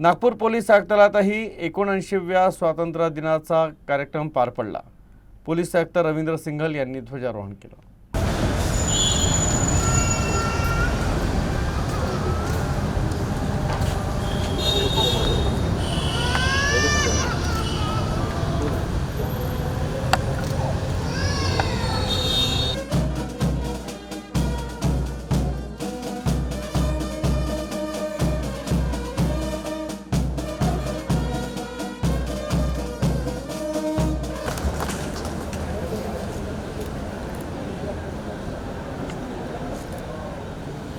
Nagpur police आयुक्तालयातही एकोणऐंशीव्या स्वातंत्र्य दिनाचा कार्यक्रम पार पडला. पोलीस आयुक्त रवींद्र सिंघल यांनी ध्वजारोहण केलं.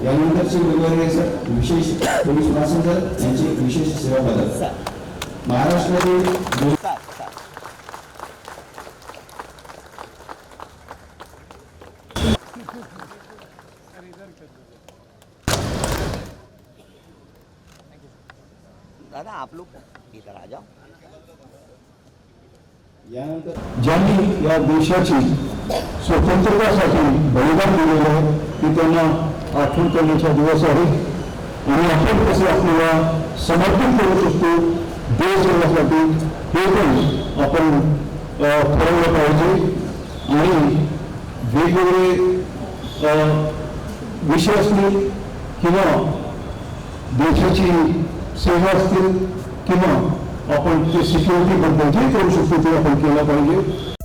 यानंतर श्री गुरुवारी सर. विशेष पोलीस महासंचालक यांचे विशेष सेवा पदक महाराष्ट्रातील दादा आप लोग इधर आ जाओ। ज्यांनी या देशाची स्वतंत्रतासाठी बलिदान दिलेलं आहे की त्यांना आठवण करण्याचा दिवस आहे. आणि आपण कसे आपल्याला समर्पण करू शकतो देश जगण्यासाठी हे पण आपण ठरवलं पाहिजे. आणि वेगवेगळे विषय असतील किंवा देशाची सेवा असतील किंवा आपण ते सिक्युरिटीबद्दल जे करू शकतो ते आपण केलं पाहिजे.